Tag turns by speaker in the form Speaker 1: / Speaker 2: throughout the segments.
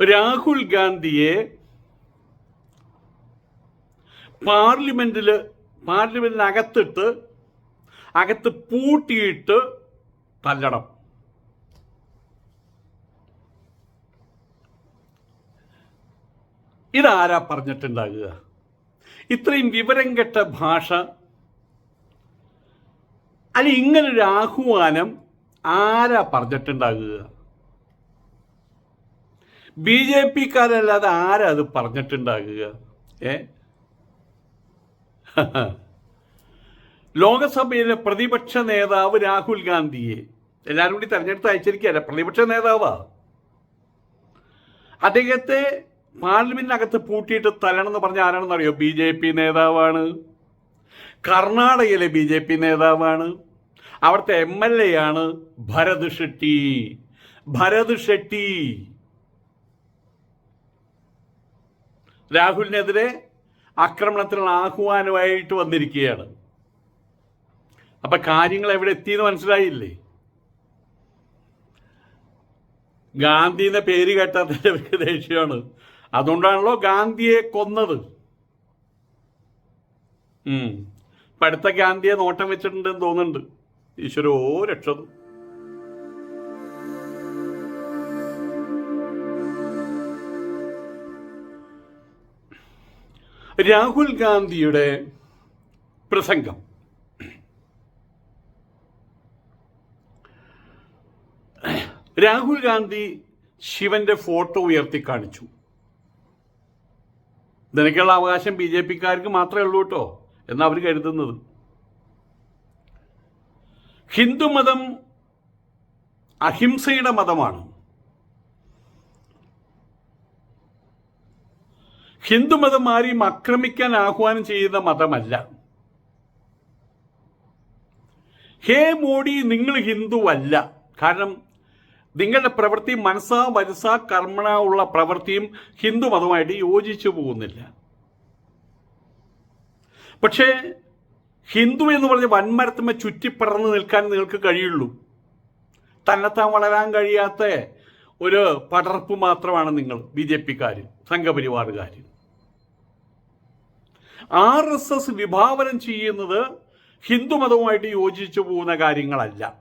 Speaker 1: രാഹുൽ ഗാന്ധിയെ പാർലമെന്റിൽ പാർലമെന്റിനകത്തിട്ട് അകത്ത് പൂട്ടിയിട്ട് തല്ലണം. ഇതാരാ പറഞ്ഞിട്ടുണ്ടാകുക? ഇത്രയും വിവരം കെട്ട ഭാഷ അല്ല ഇങ്ങനൊരു ആഹ്വാനം ആരാ പറഞ്ഞിട്ടുണ്ടാകുക? ബി ജെ പിക്കാരല്ലാതെ ആരാ അത് പറഞ്ഞിട്ടുണ്ടാകുക? ഏ? ലോകസഭയിലെ പ്രതിപക്ഷ നേതാവ് രാഹുൽ ഗാന്ധിയെ. എല്ലാവരും കൂടി തെരഞ്ഞെടുത്ത് അയച്ചിരിക്കുകയല്ല? പ്രതിപക്ഷ നേതാവാ. അദ്ദേഹത്തെ പാർലമെന്റിനകത്ത് പൂട്ടിയിട്ട് തലണെന്ന് പറഞ്ഞ ആരാണെന്ന് അറിയോ ബി ജെ പി നേതാവാണ്. കർണാടകയിലെ ബി ജെ പി നേതാവാണ്. അവിടുത്തെ എം എൽ എ ആണ് ഭരത് ഷെട്ടി. ഭരത് ഷെട്ടി. രാഹുലിനെതിരെ ആക്രമണത്തിനുള്ള ആഹ്വാനമായിട്ട് വന്നിരിക്കുകയാണ്. അപ്പൊ കാര്യങ്ങൾ എവിടെ എത്തിയെന്ന് മനസ്സിലായില്ലേ? ഗാന്ധിന്റെ പേര് കേട്ടാൽ ഇവർക്ക് ദേഷ്യമാണ്. അതുകൊണ്ടാണല്ലോ ഗാന്ധിയെ കൊന്നത്. ഉം. പഠിത്ത ഗാന്ധിയെ നോട്ടം വെച്ചിട്ടുണ്ടെന്ന് തോന്നുന്നുണ്ട്. ഈശ്വരോ രക്ഷതു രാഹുൽ ഗാന്ധിയുടെ പ്രസംഗം. രാഹുൽ ഗാന്ധി ശിവന്റെ ഫോട്ടോ ഉയർത്തി കാണിച്ചു. ഇതിനൊക്കെയുള്ള അവകാശം ബി ജെ പിക്കാർക്ക് മാത്രമേ ഉള്ളൂ കേട്ടോ എന്നാ അവർ കരുതുന്നത്. ഹിന്ദുമതം അഹിംസയുടെ മതമാണ്. ഹിന്ദുമതം ആരെയും ആക്രമിക്കാൻ ആഹ്വാനം ചെയ്യുന്ന മതമല്ല. ഹേ മോഡി നിങ്ങൾ ഹിന്ദുവല്ല കാരണം നിങ്ങളുടെ പ്രവൃത്തി മനസ്സാ മനസ്സാ കർമ്മണ ഉള്ള പ്രവൃത്തിയും ഹിന്ദു മതമായിട്ട് യോജിച്ചു പോകുന്നില്ല. പക്ഷേ ഹിന്ദു എന്ന് പറഞ്ഞ വൻമരത്തുമ്മ ചുറ്റിപ്പടർന്ന് നിൽക്കാൻ നിങ്ങൾക്ക് കഴിയുള്ളൂ. തന്നെത്താൻ വളരാൻ കഴിയാത്ത ഒരു പടർപ്പ് മാത്രമാണ് നിങ്ങൾ ബി ജെ പിക്കാർ സംഘപരിവാറുകാർ ആർ എസ് എസ് വിഭാവനം ചെയ്യുന്നത് ഹിന്ദുമതവുമായിട്ട് യോജിച്ചു പോകുന്ന കാര്യങ്ങളല്ല.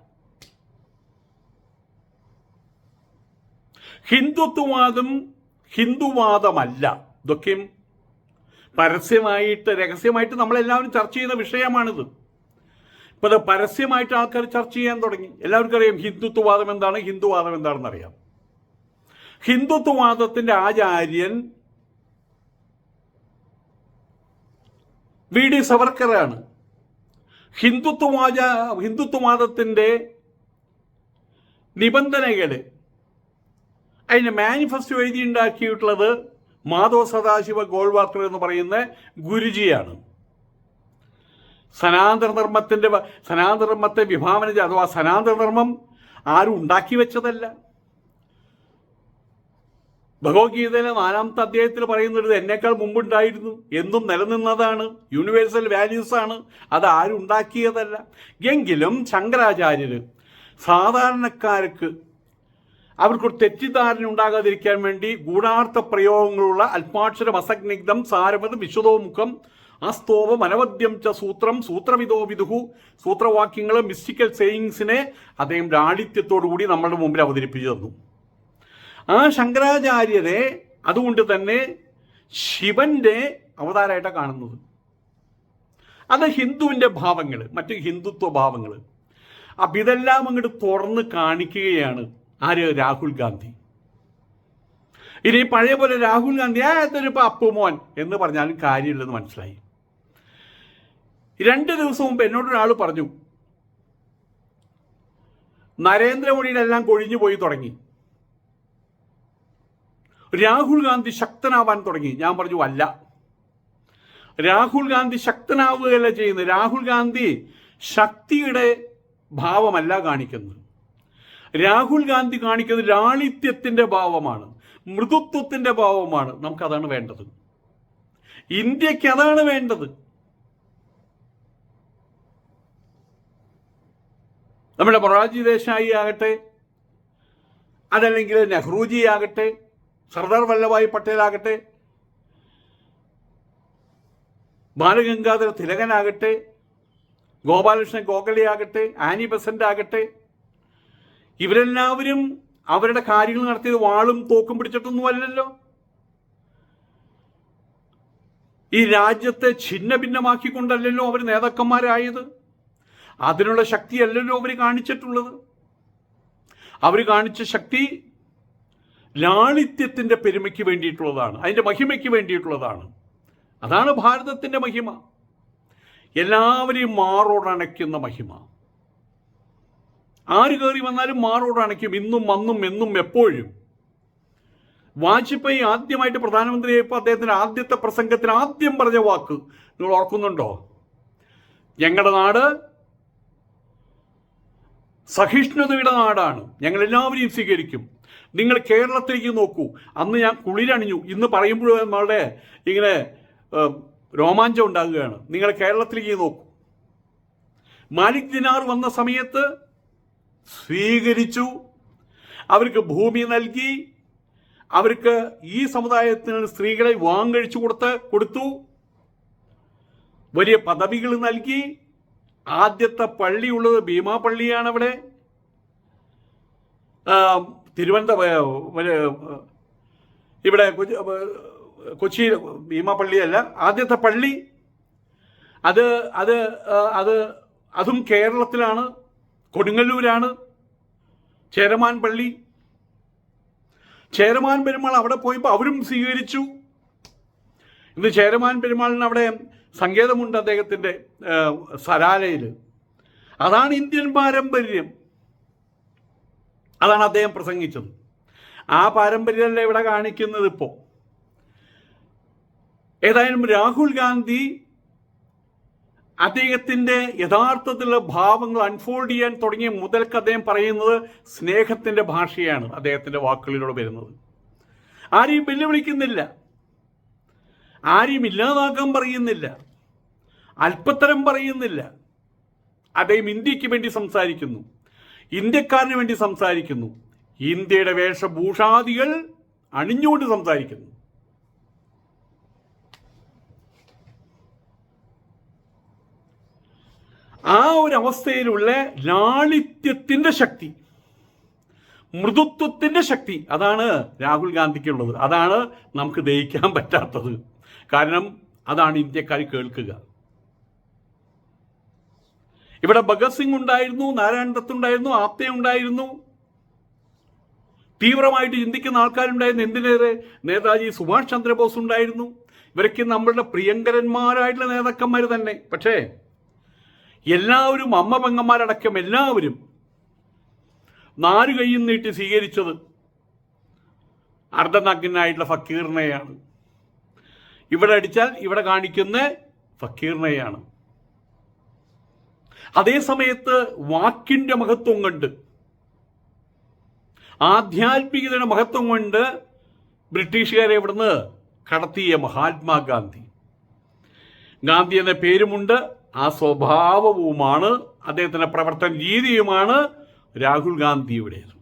Speaker 1: ഹിന്ദുത്വവാദം ഹിന്ദുവാദമല്ല. ഇതൊക്കെയും പരസ്യമായിട്ട് രഹസ്യമായിട്ട് നമ്മളെല്ലാവരും ചർച്ച ചെയ്യുന്ന വിഷയമാണിത്. ഇപ്പൊ അത് പരസ്യമായിട്ട് ആൾക്കാർ ചർച്ച ചെയ്യാൻ തുടങ്ങി. എല്ലാവർക്കും അറിയാം ഹിന്ദുത്വവാദം എന്താണ് ഹിന്ദുവാദം എന്താണെന്ന് അറിയാം ഹിന്ദുത്വവാദത്തിന്റെ ആചാര്യൻ വി ഡി സവർക്കറാണ്. ഹിന്ദുത്വവാച ഹിന്ദുത്വവാദത്തിന്റെ നിബന്ധനകൾ അതിന് മാനിഫെസ്റ്റോ എഴുതിയുണ്ടാക്കിയിട്ടുള്ളത് മാധവ സദാശിവ ഗോൾവാർക്കർ എന്ന് പറയുന്ന ഗുരുജിയാണ്. സനാതന ധർമ്മത്തിന്റെ വ- സനാതന ധർമ്മത്തെ വിഭാവന അഥവാ സനാതന ധർമ്മം ആരും ഉണ്ടാക്കി വെച്ചതല്ല. ഭഗവത്ഗീതയിലെ നാലാമത്തെ അധ്യായത്തിൽ പറയുന്നത് എന്നേക്കാൾ മുമ്പുണ്ടായിരുന്നു എന്നും നിലനിന്നതാണ് യൂണിവേഴ്സൽ വാല്യൂസ് ആണ് അത് ആരും ഉണ്ടാക്കിയതല്ല. എങ്കിലും ശങ്കരാചാര്യര് സാധാരണക്കാർക്ക് അവർക്ക് തെറ്റിദ്ധാരണ ഉണ്ടാകാതിരിക്കാൻ വേണ്ടി ഗൂഢാർത്ഥ പ്രയോഗങ്ങളുള്ള അൽപാക്ഷരം അസഗ്നിഗ്ധം സാരവത് വിശദോമുഖം അസ്തോവ അനവദ്യം ച സൂത്രം സൂത്രവിധോ വിദുഹു സൂത്രവാക്യങ്ങൾ മിസ്റ്റിക്കൽ സെയിങ്സിനെ അദ്ദേഹം ലാളിത്യത്തോടുകൂടി നമ്മളുടെ മുമ്പിൽ അവതരിപ്പിച്ചു തന്നു. ആ ശങ്കരാചാര്യരെ അതുകൊണ്ട് തന്നെ ശിവന്റെ അവതാരമായിട്ടാണ് കാണുന്നത്. അത് ഹിന്ദുവിന്റെ ഭാവങ്ങൾ മറ്റ് ഹിന്ദുത്വ ഭാവങ്ങൾ അപ്പം ഇതെല്ലാം അങ്ങോട്ട് തുറന്ന് കാണിക്കുകയാണ് ആര്? രാഹുൽ ഗാന്ധി. ഇനി പഴയ പോലെ രാഹുൽ ഗാന്ധി ആ ഇതൊരു അപ്പുമോൻ എന്ന് പറഞ്ഞാലും കാര്യമില്ലെന്ന് മനസ്സിലായി. രണ്ട് ദിവസം മുമ്പ് എന്നോട് ഒരാൾ പറഞ്ഞു നരേന്ദ്രമോദിയുടെ എല്ലാം കൊഴിഞ്ഞു പോയി തുടങ്ങി. രാഹുൽ ഗാന്ധി ശക്തനാവാൻ തുടങ്ങി. ഞാൻ പറഞ്ഞു അല്ല. രാഹുൽ ഗാന്ധി ശക്തനാവുകയല്ല ചെയ്യുന്നത്. രാഹുൽ ഗാന്ധി ശക്തിയുടെ ഭാവമല്ല കാണിക്കുന്നത്. രാഹുൽ ഗാന്ധി കാണിക്കുന്നത് ലാളിത്യത്തിന്റെ ഭാവമാണ് മൃദുത്വത്തിന്റെ ഭാവമാണ്. നമുക്കതാണ് വേണ്ടത്. ഇന്ത്യയ്ക്ക് അതാണ് വേണ്ടത്. നമ്മുടെ മൊറാജി ദേശായി ആകട്ടെ അതല്ലെങ്കിൽ നെഹ്റുജി ആകട്ടെ സർദാർ വല്ലഭായ് പട്ടേലാകട്ടെ ബാലഗംഗാധര തിലകനാകട്ടെ ഗോപാലകൃഷ്ണൻ ഗോഖലെയാകട്ടെ ആനി ബസന്റ് ആകട്ടെ ഇവരെല്ലാവരും അവരുടെ കാര്യങ്ങൾ നടത്തിയത് വാളും തോക്കും പിടിച്ചിട്ടൊന്നും അല്ലല്ലോ. ഈ രാജ്യത്തെ ഛിന്ന ഭിന്നമാക്കിക്കൊണ്ടല്ലല്ലോ അവർ നേതാക്കന്മാരായത്. അതിനുള്ള ശക്തിയല്ലല്ലോ അവർ കാണിച്ചിട്ടുള്ളത്. അവർ കാണിച്ച ശക്തി ലാളിത്യത്തിന്റെ പെരുമയ്ക്ക് വേണ്ടിയിട്ടുള്ളതാണ് അതിന്റെ മഹിമയ്ക്ക് വേണ്ടിയിട്ടുള്ളതാണ്. അതാണ് ഭാരതത്തിന്റെ മഹിമ. എല്ലാവരെയും മാറോടണയ്ക്കുന്ന മഹിമ. ആര് കയറി വന്നാലും മാറോടണയ്ക്കും ഇന്നും അന്നും എന്നും എപ്പോഴും. വാജ്പേയി ആദ്യമായിട്ട് പ്രധാനമന്ത്രിയായപ്പോൾ അദ്ദേഹത്തിന്റെ ആദ്യത്തെ പ്രസംഗത്തിൽ ആദ്യം പറഞ്ഞ വാക്ക് നിങ്ങൾ ഓർക്കുന്നുണ്ടോ? ഞങ്ങളുടെ നാട് സഹിഷ്ണുതയുടെ നാടാണ്. ഞങ്ങൾ എല്ലാവരെയും സ്വീകരിക്കും. നിങ്ങൾ കേരളത്തിലേക്ക് നോക്കൂ. അന്ന് ഞാൻ കുളിരണിഞ്ഞു. ഇന്ന് പറയുമ്പോഴും നമ്മളുടെ ഇങ്ങനെ രോമാഞ്ചം ഉണ്ടാകുകയാണ്. നിങ്ങൾ കേരളത്തിലേക്ക് നോക്കൂ. മാലിക് ദിനാർ വന്ന സമയത്ത് സ്വീകരിച്ചു. അവർക്ക് ഭൂമി നൽകി. അവർക്ക് ഈ സമുദായത്തിന് സ്ത്രീകളെ വിവാഹം കഴിച്ചു കൊടുത്ത് കൊടുത്തു. വലിയ പദവികൾ നൽകി. ആദ്യത്തെ പള്ളിയുള്ളത് ഭീമാ പള്ളിയാണ് അവിടെ തിരുവനന്തപുരം ഇവിടെ കൊച്ചി ഭീമാപ്പള്ളിയല്ല ഭീമാ ആദ്യത്തെ പള്ളി അത് അത് അത് അതും കേരളത്തിലാണ് കൊടുങ്ങല്ലൂരാണ് ചേരമാൻ പള്ളി. ചേരമാൻ പെരുമാൾ അവിടെ പോയപ്പോൾ അവരും സ്വീകരിച്ചു. ഇന്ന് ചേരമാൻ പെരുമാളിന് അവിടെ സങ്കേതമുണ്ട് അദ്ദേഹത്തിന്റെ സരാലയിൽ അതാണ് ഇന്ത്യൻ പാരമ്പര്യം. അതാണ് അദ്ദേഹം പ്രസംഗിച്ചത്. ആ പാരമ്പര്യമല്ല ഇവിടെ കാണിക്കുന്നത് ഇപ്പോൾ ഏതായാലും രാഹുൽ ഗാന്ധി അദ്ദേഹത്തിന്റെ യഥാർത്ഥത്തിലുള്ള ഭാവങ്ങൾ അൺഫോൾഡ് ചെയ്യാൻ തുടങ്ങിയ മുതൽക്ക് അദ്ദേഹം പറയുന്നത് സ്നേഹത്തിന്റെ ഭാഷയാണ് അദ്ദേഹത്തിന്റെ വാക്കുകളിലൂടെ വരുന്നത്. ആരെയും വെല്ലുവിളിക്കുന്നില്ല. ആരെയും ഇല്ലാതാക്കാൻ പറയുന്നില്ല. അല്പത്തരം പറയുന്നില്ല. അദ്ദേഹം ഇന്ത്യയ്ക്ക് വേണ്ടി സംസാരിക്കുന്നു. ഇന്ത്യക്കാരന് വേണ്ടി സംസാരിക്കുന്നു. ഇന്ത്യയുടെ വേഷഭൂഷാദികൾ അണിഞ്ഞുകൊണ്ട് സംസാരിക്കുന്നു. ആ ഒരു അവസ്ഥയിലുള്ള ലാളിത്യത്തിന്റെ ശക്തി മൃദുത്വത്തിന്റെ ശക്തി അതാണ് രാഹുൽ ഗാന്ധിക്കുള്ളത്. അതാണ് നമുക്ക് ദഹിക്കാൻ പറ്റാത്തത്. കാരണം അതാണ് ഇന്ത്യക്കാർ കേൾക്കുക. ഇവിടെ ഭഗത് സിംഗ് ഉണ്ടായിരുന്നു നാരായൺ ദത്ത് ഉണ്ടായിരുന്നു ആപ്തെ ഉണ്ടായിരുന്നു. തീവ്രമായിട്ട് ചിന്തിക്കുന്ന ആൾക്കാരുണ്ടായിരുന്നു. എന്തിനേറെ? നേതാജി സുഭാഷ് ചന്ദ്രബോസ് ഉണ്ടായിരുന്നു. ഇവരൊക്കെ നമ്മളുടെ പ്രിയങ്കരന്മാരായിട്ടുള്ള നേതാക്കന്മാർ തന്നെ. പക്ഷേ എല്ലാവരും അമ്മ പെങ്ങന്മാരടക്കം എല്ലാവരും നാലു കൈയും നീട്ടി സ്വീകരിച്ചത് അർദ്ധനഗ്നായിട്ടുള്ള ഫക്കീറിനെയാണ്. ഇവിടെ അടിച്ചാൽ ഇവിടെ കാണിക്കുന്ന ഫക്കീറിനെയാണ്. അതേ സമയത്ത് വാക്കിന്റെ മഹത്വം കണ്ട് ആധ്യാത്മികതയുടെ മഹത്വം കൊണ്ട് ബ്രിട്ടീഷുകാരെ ഇവിടുന്ന് കടത്തിയ മഹാത്മാഗാന്ധി. ഗാന്ധി എന്ന പേരുമുണ്ട് ആ സ്വഭാവവുമാണ് അദ്ദേഹത്തിന്റെ പ്രവർത്തന രീതിയുമാണ് രാഹുൽ ഗാന്ധിയുടേത്.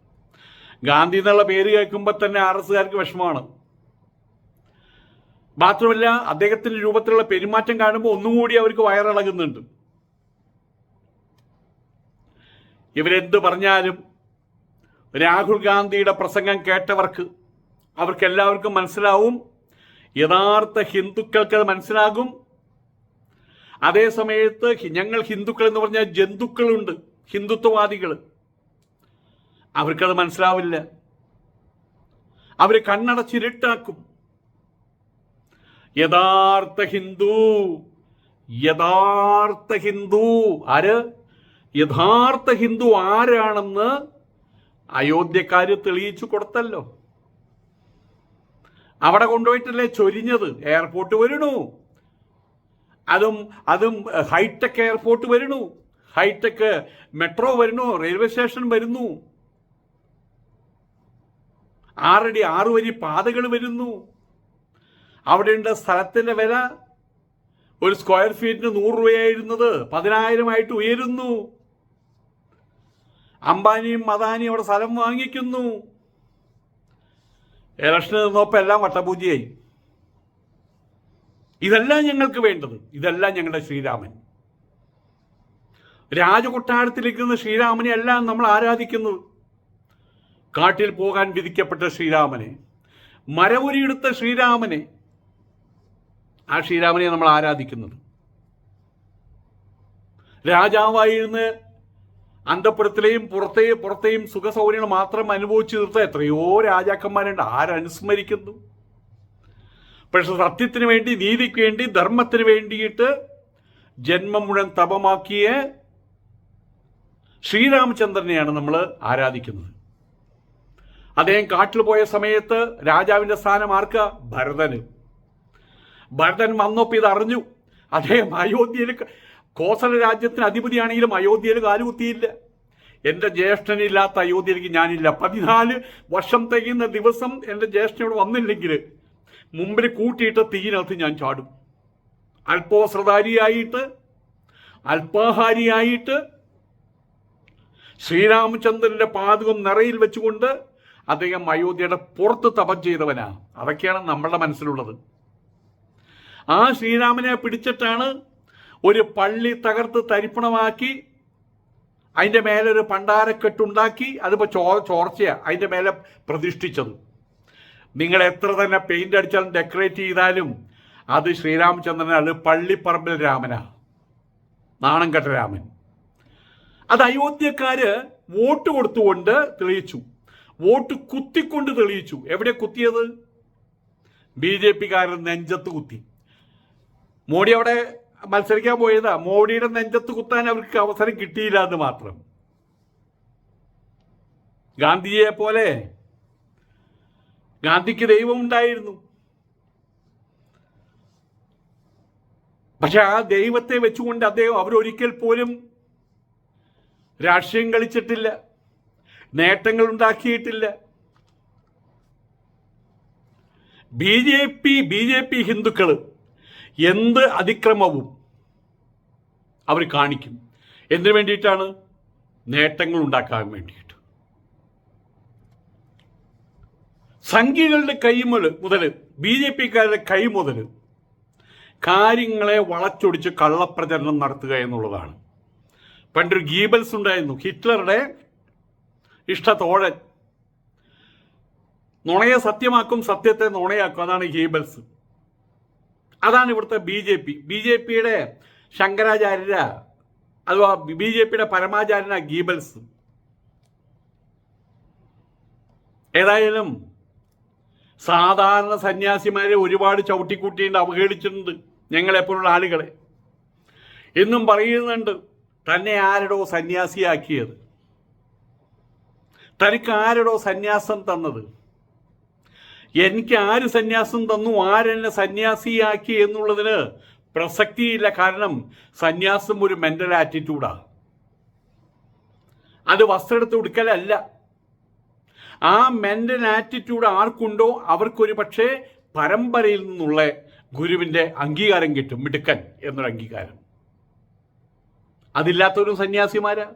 Speaker 1: ഗാന്ധി എന്നുള്ള പേര് കേൾക്കുമ്പോൾ തന്നെ ആർ എസ്സുകാർക്ക് വിഷമമാണ്. മാത്രമല്ല അദ്ദേഹത്തിന്റെ രൂപത്തിലുള്ള പെരുമാറ്റം കാണുമ്പോൾ ഒന്നും കൂടി അവർക്ക് വയറിളകുന്നുണ്ട്. ഇവരെന്ത് പറഞ്ഞാലും രാഹുൽ ഗാന്ധിയുടെ പ്രസംഗം കേട്ടവർക്ക് അവർക്ക് എല്ലാവർക്കും മനസ്സിലാവും. യഥാർത്ഥ ഹിന്ദുക്കൾക്ക് അത് മനസ്സിലാകും അതേസമയത്ത് ഞങ്ങൾ ഹിന്ദുക്കൾ എന്ന് പറഞ്ഞാൽ ജന്തുക്കളുണ്ട് ഹിന്ദുത്വവാദികൾ. അവർക്കത് മനസ്സിലാവില്ല. അവർ കണ്ണടച്ചിരുട്ടാക്കും. യഥാർത്ഥ ഹിന്ദു യഥാർത്ഥ ഹിന്ദു. ആര്? യഥാർത്ഥ ഹിന്ദു ആരാണെന്ന് അയോധ്യക്കാര് തെളിയിച്ചു കൊടുത്തല്ലോ. അവിടെ കൊണ്ടുപോയിട്ടല്ലേ ചൊരിഞ്ഞത്? എയർപോർട്ട് വരണു. അതും അതും ഹൈടെക് എയർപോർട്ട് വരണു. ഹൈടെക് മെട്രോ വരുന്നു റെയിൽവേ സ്റ്റേഷൻ വരുന്നു. ആറടി ആറു വരി പാതകൾ വരുന്നു. അവിടെയുണ്ട് സ്ഥലത്തിന്റെ വില. ഒരു സ്ക്വയർ ഫീറ്റിന് നൂറ് രൂപയായിരുന്നത്. പതിനായിരമായിട്ട് ഉയരുന്നു. അംബാനിയും അദാനിയും അവിടെ സ്ഥലം വാങ്ങിക്കുന്നു. ഇലക്ഷന് നിന്നപ്പോൾ എല്ലാം വട്ടപൂജയായി. ഇതെല്ലാം ഞങ്ങൾക്ക് വേണ്ടത്. ഇതെല്ലാം ഞങ്ങളുടെ ശ്രീരാമൻ. രാജകൊട്ടാരത്തിലിരിക്കുന്ന ശ്രീരാമനെ എല്ലാം നമ്മൾ ആരാധിക്കുന്നു. കാട്ടിൽ പോകാൻ വിധിക്കപ്പെട്ട ശ്രീരാമനെ. മരവുരിയെടുത്ത ശ്രീരാമനെ. ആ ശ്രീരാമനെ നമ്മൾ ആരാധിക്കുന്നത്. രാജാവായിരുന്ന് അന്തപുരത്തിലെയും പുറത്തെയും പുറത്തെയും സുഖസൗകര്യങ്ങൾ മാത്രം അനുഭവിച്ചു തീർത്ത എത്രയോ രാജാക്കന്മാരുണ്ട്. ആരനുസ്മരിക്കുന്നു? പക്ഷെ സത്യത്തിന് വേണ്ടി നീതിക്ക് വേണ്ടി ധർമ്മത്തിന് വേണ്ടിയിട്ട് ജന്മം മുഴുവൻ തപമാക്കിയ ശ്രീരാമചന്ദ്രനെയാണ് നമ്മൾ ആരാധിക്കുന്നത്. അദ്ദേഹം കാട്ടിൽ പോയ സമയത്ത് രാജാവിന്റെ സ്ഥാനം ആർക്ക? ഭരതന്. ഭരതൻ വന്നപ്പോൾ ഇത് അറിഞ്ഞു അദ്ദേഹം അയോധ്യയിൽ കോസല രാജ്യത്തിന് അധിപതിയാണെങ്കിലും അയോധ്യയിൽ കാലുകുത്തിയില്ല. എന്റെ ജ്യേഷ്ഠനില്ലാത്ത അയോധ്യയിലേക്ക് ഞാനില്ല. പതിനാല് വർഷം തികയുന്ന ദിവസം എന്റെ ജ്യേഷ്ഠനോട് വന്നില്ലെങ്കിൽ മുമ്പിൽ കൂട്ടിയിട്ട് തീയിനകത്ത് ഞാൻ ചാടും. അല്പോശ്രധാരിയായിട്ട് അല്പാഹാരിയായിട്ട് ശ്രീരാമചന്ദ്രന്റെ പാതകം നിറയിൽ വെച്ചുകൊണ്ട് അദ്ദേഹം അയോധ്യയുടെ പുറത്ത് തപം ചെയ്തവനാ. അതൊക്കെയാണ് നമ്മളുടെ മനസ്സിലുള്ളത്. ആ ശ്രീരാമനെ പിടിച്ചിട്ടാണ് ഒരു പള്ളി തകർത്ത് തരിപ്പണമാക്കി അതിന്റെ മേലെ ഒരു പണ്ടാരക്കെട്ടുണ്ടാക്കി അതിപ്പോൾ ചോ ചോർച്ചയാണ് അതിന്റെ മേലെ പ്രതിഷ്ഠിച്ചത്. നിങ്ങൾ എത്ര തന്നെ പെയിന്റ് അടിച്ചാലും ഡെക്കറേറ്റ് ചെയ്താലും അത് ശ്രീരാമചന്ദ്രനാണ് പള്ളിപ്പറമ്പിൽ രാമനാ. നാണം കെട്ട രാമൻ. അത് അയോധ്യക്കാര് വോട്ട് കൊടുത്തുകൊണ്ട് തെളിയിച്ചു. വോട്ട് കുത്തിക്കൊണ്ട് തെളിയിച്ചു. എവിടെ കുത്തിയത്? ബി ജെ പിക്കാരൻ നെഞ്ചത്ത് കുത്തി. മോഡി അവിടെ മത്സരിക്കാൻ പോയതാ. മോഡിയുടെ നെഞ്ചത്ത് കുത്താൻ അവർക്ക് അവസരം കിട്ടിയില്ല എന്ന് മാത്രം. ഗാന്ധിജിയെ പോലെ ഗാന്ധിക്ക് ദൈവം ഉണ്ടായിരുന്നു പക്ഷെ ആ ദൈവത്തെ വെച്ചുകൊണ്ട് അദ്ദേഹം അവരൊരിക്കൽ പോലും രാഷ്ട്രീയം കളിച്ചിട്ടില്ല. നേട്ടങ്ങൾ ഉണ്ടാക്കിയിട്ടില്ല. B J P B J P ഹിന്ദുക്കൾ എന്ത് അതിക്രമവും അവർ കാണിക്കും. എന്തിനു വേണ്ടിയിട്ടാണ് നേട്ടങ്ങൾ ഉണ്ടാക്കാൻ വേണ്ടിയിട്ട്? സംഘികളുടെ കൈ മുതൽ ബി ജെ പിക്കാരുടെ കൈ മുതൽ കാര്യങ്ങളെ വളച്ചൊടിച്ച് കള്ളപ്രചരണം നടത്തുക എന്നുള്ളതാണ്. പണ്ടൊരു ഗീബൽസ് ഉണ്ടായിരുന്നു. ഹിറ്റ്ലറുടെ ഇഷ്ടത്തോഴൻ. നുണയെ സത്യമാക്കും സത്യത്തെ നുണയാക്കും. അതാണ് ഗീബൽസ്. അതാണ് ഇവിടുത്തെ B J P. B J പിയുടെ ശങ്കരാചാര്യ അഥവാ ബി ജെ പിയുടെ പരമാചാര്യന ഗീബൽസ്. ഏതായാലും സാധാരണ സന്യാസിമാരെ ഒരുപാട് ചവിട്ടിക്കൂട്ടിയിട്ട് അവഹേളിച്ചിട്ടുണ്ട് ഞങ്ങളെപ്പോലുള്ള ആളുകളെ. എന്നും പറയുന്നുണ്ട് തന്നെ ആരടോ സന്യാസിയാക്കിയത്? തനിക്ക് ആരടോ സന്യാസം തന്നത്? എനിക്ക് ആര് സന്യാസം തന്നു ആരെന്നെ സന്യാസിയാക്കി എന്നുള്ളതിന് പ്രസക്തിയില്ല. കാരണം സന്യാസം ഒരു മെന്റൽ ആറ്റിറ്റ്യൂഡാണ് അത് വസ്ത്രമെടുത്ത് ഉടുക്കലല്ല. ആ മെന്റൽ ആറ്റിറ്റ്യൂഡ് ആർക്കുണ്ടോ അവർക്കൊരു പക്ഷേ പരമ്പരയിൽ നിന്നുള്ള ഗുരുവിന്റെ അംഗീകാരം കിട്ടും മിടുക്കൻ എന്നൊരു അംഗീകാരം. അതില്ലാത്തൊരു സന്യാസിമാരാ.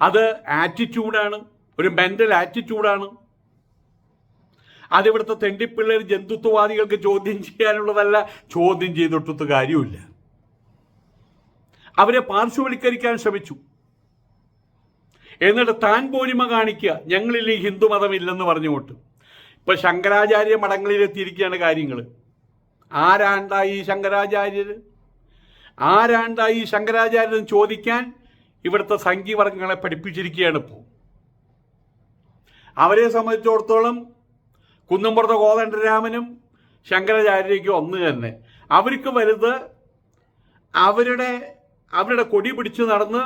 Speaker 1: അത് ആറ്റിറ്റ്യൂഡാണ് ഒരു മെന്റൽ ആറ്റിറ്റ്യൂഡാണ് അതിവിടുത്തെ തെണ്ടിപ്പിള്ളേർ ജന്തുത്വവാദികൾക്ക് ചോദ്യം ചെയ്യാനുള്ളതല്ല ചോദ്യം ചെയ്തിട്ടൊത്ത് കാര്യമില്ല അവരെ പാർശ്വവൽക്കരിക്കാൻ ശ്രമിച്ചു. എന്നിട്ട് താൻ പോരിമ കാണിക്കുക ഞങ്ങളിൽ ഈ ഹിന്ദുമതമില്ലെന്ന് പറഞ്ഞുകൊണ്ട്. ഇപ്പൊ ശങ്കരാചാര്യ മഠങ്ങളിലെത്തിയിരിക്കുകയാണ് കാര്യങ്ങൾ ആരാണ്ടായി ശങ്കരാചാര്യർ ആരാണ്ടായി ഈ ശങ്കരാചാര്യൻ ചോദിക്കാൻ ഇവിടുത്തെ സംഘീവർഗങ്ങളെ പഠിപ്പിച്ചിരിക്കുകയാണ് ഇപ്പോൾ അവരെ സംബന്ധിച്ചിടത്തോളം കുന്നമ്പുറത്തെ കോതണ്ഡരാമനും ശങ്കരാചാര്യയ്ക്കും ഒന്ന് തന്നെ. അവർക്ക് വലുത് അവരുടെ അവരുടെ കൊടി പിടിച്ച് നടന്ന്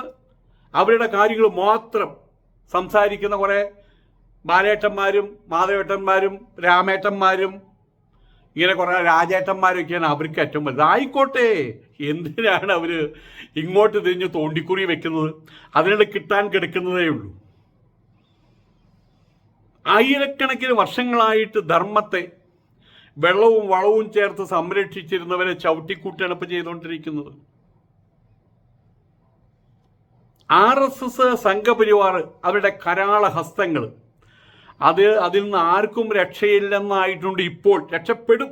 Speaker 1: അവരുടെ കാര്യങ്ങൾ മാത്രം സംസാരിക്കുന്ന കുറേ ബാലേട്ടന്മാരും മാധവേട്ടന്മാരും രാമേട്ടന്മാരും ഇങ്ങനെ കുറേ രാജേട്ടന്മാരൊക്കെയാണ് അവർക്ക് ഏറ്റവും വലുത്. ആയിക്കോട്ടെ എന്തിനാണ് അവർ ഇങ്ങോട്ട് തിരിഞ്ഞ് തോണ്ടിക്കുറി വെക്കുന്നത്? അതിനിടെ കിട്ടാൻ കിടക്കുന്നതേ ഉള്ളൂ. ആയിരക്കണക്കിന് വർഷങ്ങളായിട്ട് ധർമ്മത്തെ വെള്ളവും വളവും ചേർത്ത് സംരക്ഷിച്ചിരുന്നവരെ ചവിട്ടിക്കൂട്ടണപ്പ് ചെയ്തുകൊണ്ടിരിക്കുന്നത്. ആർ എസ് എസ് സംഘപരിവാർ അവരുടെ കരാള ഹസ്തങ്ങൾ. അത് അതിൽ നിന്ന് ആർക്കും രക്ഷയില്ലെന്നായിട്ടുണ്ട് ഇപ്പോൾ. രക്ഷപ്പെടും.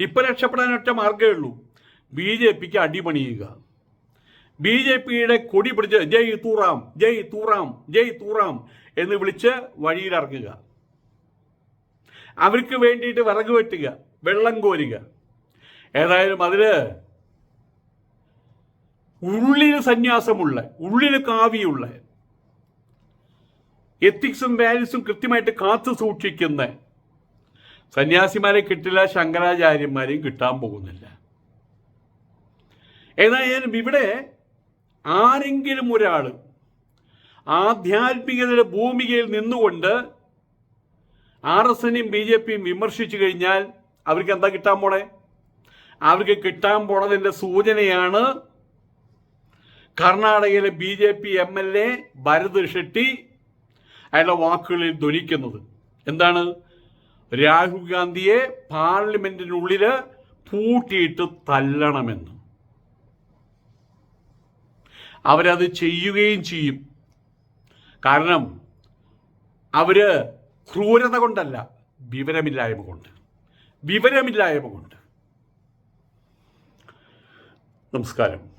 Speaker 1: ഇപ്പൊ രക്ഷപ്പെടാൻ ഒറ്റ മാർഗമേ ഉള്ളൂ. ബി ജെ പിക്ക് അടിപണിയുക. ബി ജെ പിയുടെ കൊടി പിടിച്ച് ജയ് തൂറാം ജയ് തൂറാം ജയ് തൂറാം. എന്ന് വിളിച്ച് വഴിയിലിറങ്ങുക. അവർക്ക് വേണ്ടിയിട്ട് വിറക് വെട്ടുക വെള്ളം കോരുക. ഏതായാലും അതിൽ ഉള്ളിൽ സന്യാസമുള്ള ഉള്ളിൽ കാവിയുള്ള എത്തിക്സും വാല്യൂസും കൃത്യമായിട്ട് കാത്തു സൂക്ഷിക്കുന്ന സന്യാസിമാരെ കിട്ടില്ല ശങ്കരാചാര്യന്മാരെയും കിട്ടാൻ പോകുന്നില്ല. ഏതായാലും ഇവിടെ ആരെങ്കിലും ഒരാൾ ആധ്യാത്മികതയുടെ ഭൂമികയിൽ നിന്നുകൊണ്ട് ആർ എസ് എനെയും ബി ജെ പിയും വിമർശിച്ചു കഴിഞ്ഞാൽ അവർക്ക് എന്താ കിട്ടാൻ പോണേ? അവർക്ക് കിട്ടാൻ പോണതിന്റെ സൂചനയാണ് കർണാടകയിലെ B J P M L A Bharat Shetty അയാളുടെ വാക്കുകളിൽ ധ്വനിക്കുന്നത്. എന്താണ്? രാഹുൽ ഗാന്ധിയെ പാർലമെന്റിനുള്ളിൽ പൂട്ടിയിട്ട് തല്ലണമെന്ന്. അവരത് ചെയ്യുകയും ചെയ്യും. കാരണം അവർ ക്രൂരത കൊണ്ടല്ല വിവരമില്ലായ്മ കൊണ്ട്. വിവരമില്ലായ്മ കൊണ്ട്. നമസ്കാരം.